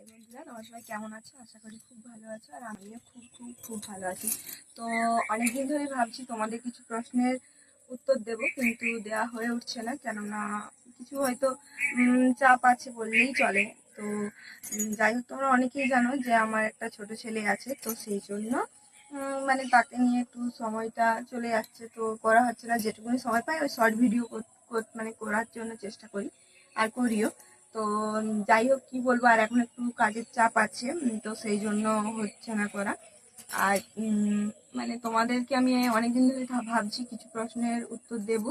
High বন্ধুরা, তোমার সবাই কেমন আছো? আশা করি খুব ভালো আছো আর আমিও খুব খুব খুব ভালো আছি। তো অনেকদিন ধরে ভাবছি তোমাদের কিছু প্রশ্নের উত্তর দেব, কিন্তু দেওয়া হয়ে উঠছে না, কেননা কিছু হয়তো চাপ আছে বললেই চলে। তো যাই হোক, তোমরা অনেকেই জানো যে আমার একটা ছোট ছেলে আছে, তো সেই জন্য মানে তাকে নিয়ে একটু সময়টা চলে যাচ্ছে। তো করা হচ্ছে না, যেটুকুনি সময় পাই ওই শর্ট ভিডিও মানে করার জন্য চেষ্টা করি, আর করিও। তো যাই হোক, কি বলব, আর এখন একটু কাজের চাপ আছে তো সেই জন্য হচ্ছে না করা। আর মানে তোমাদেরকে আমি অনেকদিন ধরে ভাবছি কিছু প্রশ্নের উত্তর দেব।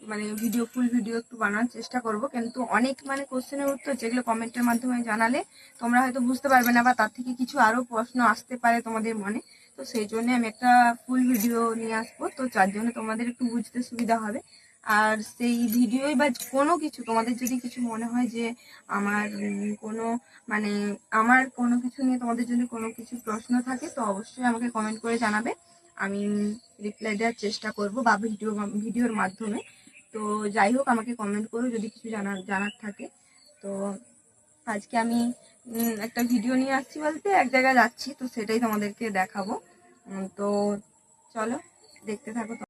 মানে ভিডিও ফুল ভিডিও একটু বানানোর চেষ্টা করব, কিন্তু অনেক মানে কোশ্চেনের উত্তর যেগুলো কমেন্টের মাধ্যমে জানালে তোমরা হয়তো বুঝতে পারবে না বা তার থেকে কিছু আরও প্রশ্ন আসতে পারে তোমাদের মনে। তো সেই জন্য আমি একটা ফুল ভিডিও নিয়ে আসব। তো যার জন্য তোমাদের একটু বুঝতে সুবিধা হবে। আর সেই ভিডিওই বা কোনো কিছু, তোমাদের যদি কিছু মনে হয় যে আমার কোনো মানে আমার কোনো কিছু নিয়ে তোমাদের যদি কোনো কিছু প্রশ্ন থাকে, তো অবশ্যই আমাকে কমেন্ট করে জানাবে। আমি রিপ্লাই দেওয়ার চেষ্টা করব বা ভিডিও ভিডিওর মাধ্যমে। তো যাই হোক, আমাকে কমেন্ট করো যদি কিছু জানার জানার থাকে। তো আজকে আমি একটা ভিডিও নিয়ে আসছি বলতে, এক জায়গায় যাচ্ছি, তো সেটাই তোমাদেরকে দেখাবো। তো চলো, দেখতে থাকো।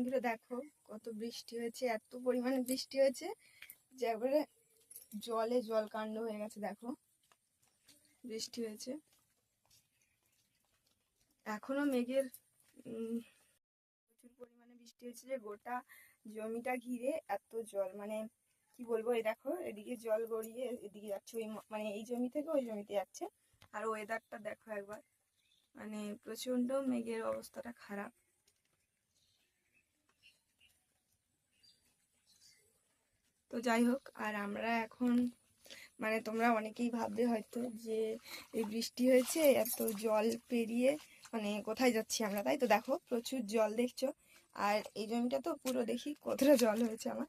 বন্ধুরা দেখো কত বৃষ্টি হয়েছে, এত পরিমাণে বৃষ্টি হয়েছে যে একবারে জলে জল কাণ্ড হয়ে গেছে, দেখো। বৃষ্টি হয়েছে। এখনও মেঘের প্রচুর পরিমাণে বৃষ্টি হয়েছে যে গোটা জমিটা ঘিরে এত জল মানে কি বলব, এই দেখো, এদিকে জল গড়িয়ে এদিকে যাচ্ছে, ওই মানে এই জমি থেকে ওই জমিতে যাচ্ছে। আর ওয়েদারটা দেখো একবার মানে প্রচণ্ড মেঘের অবস্থাটা খারাপ। তো যাই হোক, আর আমরা এখন মানে তোমরা অনেকেই ভাববে হয়তো যে এই বৃষ্টি হয়েছে, এত জল পেরিয়ে মানে কোথায় যাচ্ছি আমরা, তাই তো? দেখো, প্রচুর জল দেখছ, আর এই জমিটা তো পুরো দেখি কতটা জল হয়েছে আমার।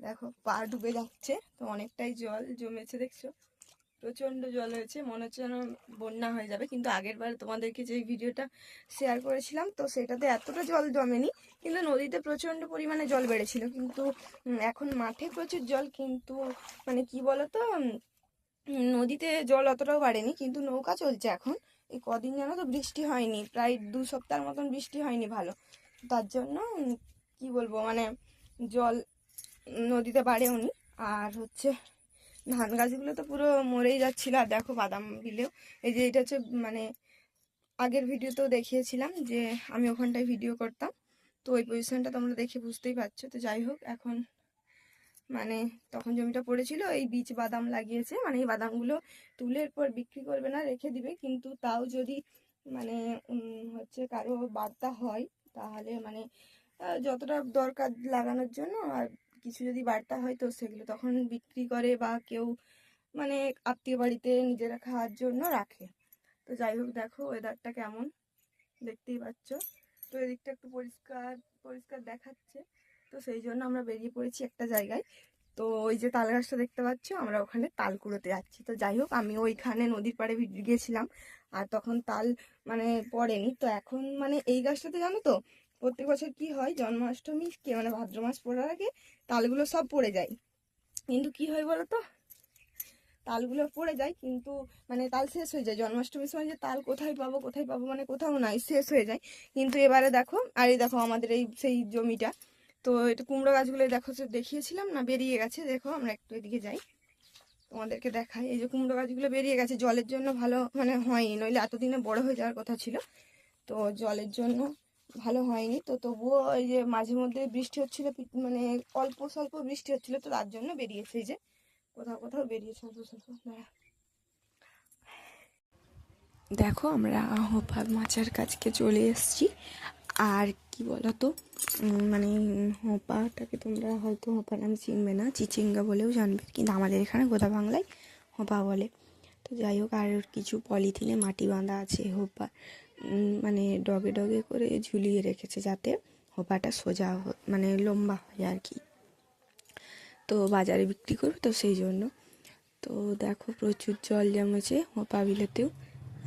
দেখো, পা ডুবে যাচ্ছে, তো অনেকটাই জল জমেছে, দেখছ? প্রচণ্ড জল হয়েছে, মনে হচ্ছে যেন বন্যা হয়ে যাবে। কিন্তু আগের বার তোমাদেরকে যে ভিডিওটা শেয়ার করেছিলাম, তো সেটাতে এতটা জল জমেনি, কিন্তু নদীতে প্রচণ্ড পরিমাণে জল বেড়েছিল। কিন্তু এখন মাঠে প্রচুর জল, কিন্তু মানে কি বলতো নদীতে জল অতটাও বাড়েনি, কিন্তু নৌকা চলছে এখন। এই কদিন যেন তো বৃষ্টি হয়নি, প্রায় দু সপ্তাহের মতন বৃষ্টি হয়নি ভালো। তার জন্য কি বলব মানে জল নদীতে বাড়েওনি। আর হচ্ছে ধান গাছগুলো তো পুরো মরেই যাচ্ছিল, আর দেখো বাদাম বিলেও এই যে এটা হচ্ছে মানে আগের ভিডিওতেও দেখিয়েছিলাম যে আমি ওখানটায় ভিডিও করতাম। তো ওই পজিশনটা তোমরা দেখে বুঝতেই পারছ। তো যাই হোক, এখন মানে তখন জমিটা পড়েছিল, এই বীজ বাদাম লাগিয়েছে। মানে এই বাদামগুলো তুলে এরপর বিক্রি করবে না, রেখে দিবে। কিন্তু তাও যদি মানে হচ্ছে কারও বার্তা হয়, তাহলে মানে যতটা দরকার লাগানোর জন্য, আর কিছু যদি বার্তা হয় তো সেগুলো তখন বিক্রি করে বা কেউ মানে আত্মীয় বাড়িতে নিজেরা খাওয়ার জন্য রাখে। তো যাই হোক দেখো ওয়েদারটা কেমন দেখতেই পাচ্ছ। তো এদিকটা একটু পরিষ্কার পরিষ্কার দেখাচ্ছে। তো সেই জন্য আমরা বেরিয়ে পড়েছি একটা জায়গায়। তো ওই যে তাল গাছটা দেখতে পাচ্ছ, আমরা ওখানে তাল কুড়োতে যাচ্ছি। তো যাই হোক আমি ওইখানে নদীর পাড়ে গিয়েছিলাম। আর তখন তাল মানে পড়েনি। তো এখন মানে এই গাছটাতে জানো তো প্রত্যেক বছর কি হয়? জন্মাষ্টমী, কে মানে ভাদ্র মাস পড়ার আগে তালগুলো সব পড়ে যায়। কিন্তু কি হয় বলো তো তালগুলো পড়ে যায় কিন্তু মানে তাল শেষ হয়ে যায়। জন্মাষ্টমীর সময় যে তাল কোথায় পাবো কোথায় পাবো মানে কোথাও নাই, শেষ হয়ে যায়। কিন্তু এবারে দেখো, আর এই দেখো আমাদের এই সেই জমিটা। তো এটা কুমড়ো গাছগুলো দেখো দেখিয়েছিলাম না, বেরিয়ে গেছে। দেখো আমরা একটু এদিকে যাই। তোমাদেরকে দেখাই। এই যে কুমড়ো গাছগুলো বেরিয়ে গেছে, জলের জন্য ভালো মানে হয়নি। নইলে এতদিনে বড় হয়ে যাওয়ার কথা ছিল। তো জলের জন্য ভালো হয়নি। তো তবুও ওই যে মাঝে মধ্যে বৃষ্টি হচ্ছিল মানে অল্প স্বল্প বৃষ্টি হচ্ছিল, তো তার জন্য বেরিয়েছে যে। কোথাও কোথাও বেরিয়েছে, অল্প স্বল্প দেখো, আমরা হোপা মাচার কাছকে চলে এসেছি। আর কি বলতো মানে হোপাটাকে তোমরা হয়তো হোপা নাম চিনবে না, চিচিঙ্গা বলেও জানবে। কিন্তু আমাদের এখানে গোদা বাংলায় হোপা বলে। তো যাই হোক, আর কিছু পলিথিনে মাটি বাঁধা আছে হোপা মানে ডগে ডগে করে ঝুলিয়ে রেখেছে যাতে হোপাটা সোজা মানে লম্বা হয় আর কি। তো বাজারে বিক্রি করবে তো সেই জন্য। তো দেখো প্রচুর জল জমেছে হোপা বিলেতেও।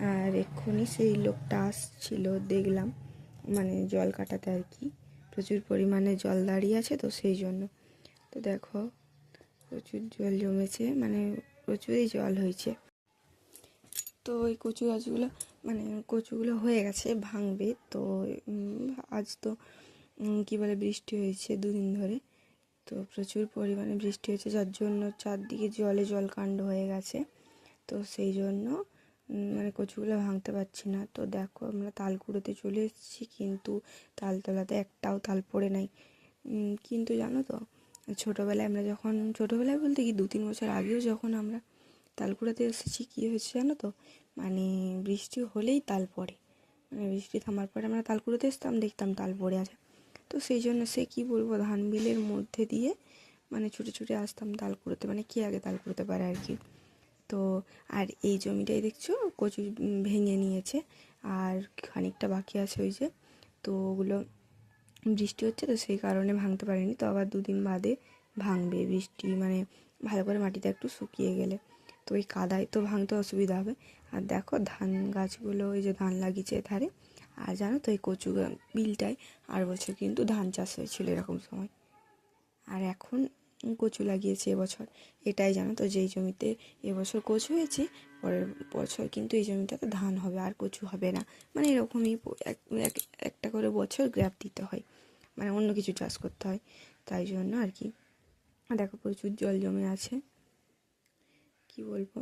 আর এক্ষুনি সেই লোকটা আসছিল, দেখলাম মানে জল কাটাতে আর কি। প্রচুর পরিমাণে জল দাঁড়িয়ে আছে তো সেই জন্য। তো দেখো, প্রচুর জল জমেছে মানে প্রচুরই জল হয়েছে। তো ওই কচু গাছগুলো মানে কচুগুলো হয়ে গেছে, ভাঙবে। তো আজ তো কী বলে, বৃষ্টি হয়েছে দুদিন ধরে। তো প্রচুর পরিমাণে বৃষ্টি হয়েছে, যার জন্য চারদিকে জলে জলকাণ্ড হয়ে গেছে। তো সেই জন্য মানে কচুগুলো ভাঙতে পারছি না। তো দেখো, আমরা তাল কুড়োতে চলে এসেছি, কিন্তু তালতলাতে একটাও তাল পড়ে নাই। কিন্তু জানো তো, ছোটোবেলায় আমরা যখন, ছোটোবেলায় বলতে কি দু তিন বছর আগেও যখন আমরা তাল কুড়াতে এসেছি, কী হয়েছে জানো তো? মানে বৃষ্টি হলেই তাল পড়ে। মানে বৃষ্টি থামার পরে আমরা তাল কুড়োতে আসতাম দেখতাম তাল পড়ে আছে। তো সেই জন্য সে কী বলব, ধান বিলের মধ্যে দিয়ে মানে ছুটে ছুটে আসতাম তাল কুড়োতে। মানে কে আগে তাল কুড়োতে পারে আর কি? তো আর এই জমিটাই দেখছ, কচু ভেঙে নিয়েছে। আর খানিকটা বাকি আছে ওই যে, তো ওগুলো বৃষ্টি হচ্ছে তো সেই কারণে ভাঙতে পারিনি। তো আবার দুদিন বাদে ভাঙবে বৃষ্টি মানে ভালো করে মাটিটা একটু শুকিয়ে গেলে। তো ওই কাদায় তো ভাঙতে অসুবিধা হবে। আর দেখো ধান গাছগুলো ওই যে ধান লাগিয়েছে ধারে আর জানো তো এই কচু বিলটায় আর বছর কিন্তু ধান চাষ হয়েছিল এরকম সময়। আর এখন কচু লাগিয়েছে এবছর। এটাই জানো তো যেই জমিতে এবছর কচু হয়েছে, পরের বছর কিন্তু এই জমিটাতে ধান হবে, আর কচু হবে না। মানে এরকমই এক এক- একটা করে বছর গ্যাপ দিতে হয়। মানে অন্য কিছু চাষ করতে হয়। তাই জন্য আর কি। দেখো প্রচুর জল জমে আছে। কি বলব?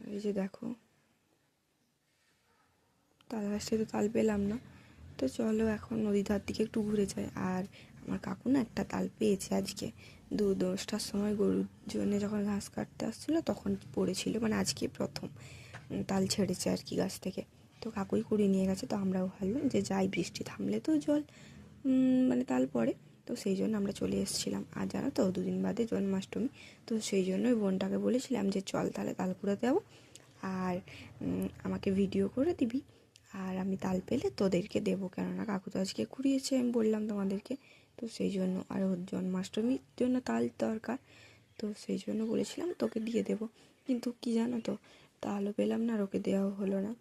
এই যে দেখো। তাল গাছটায় তো তাল পেলাম না। তো চলো এখন নদী ধার দিকে একটু ঘুরে যাই। আর আমার কাকু না একটা তাল পেয়েছে আজকে। দু দশটার সময় গরুর জন্য যখন ঘাস কাটতে আসছিল, তখন পড়েছিল। মানে আজকে প্রথম তাল ছেড়েছে আর কি গাছ থেকে। তো কাকুই কুড়িয়ে নিয়ে গেছে। তো আমরাও ভাবলাম যে যাই বৃষ্টি থামলে তো জল মানে তাল পড়ে। তো সেই জন্য আমরা চলে এসেছিলাম। আর জানো তো, দুদিন বাদে জন্মাষ্টমী। তো সেই জন্য ওই বোনটাকে বলেছিলাম যে, চল তাহলে তাল কুড়াতে যাব। আর আমাকে ভিডিও করে দিবি। আর আমি তাল পেলে তোদেরকে দেবো। কেননা কাকু তো আজকে কুড়িয়েছে, আমি বললাম তোমাদেরকে। তো সেই জন্য, আর ওর জন্মাষ্টমীর জন্য তাল দরকার। তো সেই জন্য বলেছিলাম, তোকে দিয়ে দেবো। কিন্তু কি জানো তো, তালও পেলাম না আর ওকে দেওয়াও হলো না।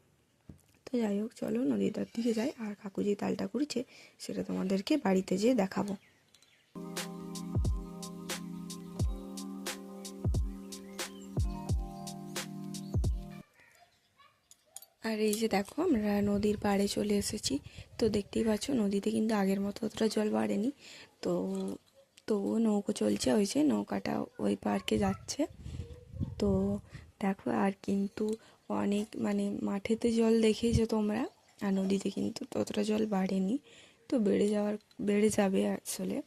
তো যাই হোক, চলো নদীর ধার দিকে যাই। আর কাকু যে তালটা কুড়িছে সেটা তোমাদেরকে বাড়িতে যেয়ে দেখাবো। আর এই যে দেখো, আমরা নদীর পাড়ে চলে এসেছি। তো দেখতেই পাচ্ছ, নদীতে কিন্তু আগের মতো অতটা জল বাড়েনি। তো তবুও নৌকো চলছে, ওই যে নৌকাটা ওই পার্কে যাচ্ছে। তো দেখো, আর কিন্তু অনেক মানে মাঠেতে জল দেখেইছো তোমরা? আর নদীতে কিন্তু ততটা জল বাড়েনি। তো বেড়ে যাওয়ার, বেড়ে যাবে আসলে।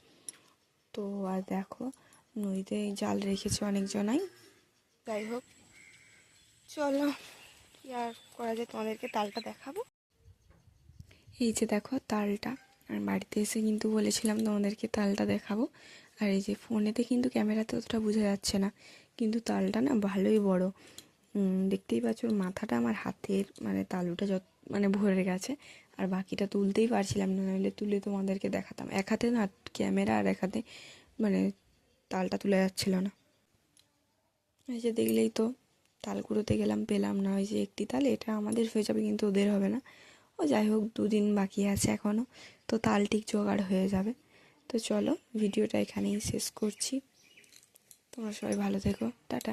তো আর দেখো, নদীতে জাল রেখেছে অনেকজনাই। যাই হোক, চলো। কি আর করা যায়? তোমাদেরকে তালটা দেখাবো। এই যে দেখো তালটা। আর বাড়িতে এসে কিন্তু বলেছিলাম তোমাদেরকে তালটা দেখাবো। আর এই যে ফোনেতে কিন্তু ক্যামেরাতে অতটা বোঝা যাচ্ছে না। কিন্তু তালটা না ভালোই বড়। দেখতেই পাচ্ছ মাথাটা আমার হাতের মানে তালুটা যত মানে ভরে গেছে। আর বাকিটা তুলতেই পারছিলাম না নইলে তুলে তোমাদেরকে দেখাতাম। এক হাতে না ক্যামেরা আর এক হাতে মানে তালটা তুলে যাচ্ছিল না। এই যে দেখলেই তো তাল গেলাম, পেলাম না। ওই যে একটি তাল, এটা আমাদের হয়ে যাবে, কিন্তু ওদের হবে না। ও যাই হোক, দুদিন বাকি আছে এখনও তো তাল ঠিক জোগাড় হয়ে যাবে। তো চলো, ভিডিওটা এখানেই শেষ করছি। তোমরা সবাই ভালো থেকো, টাটা।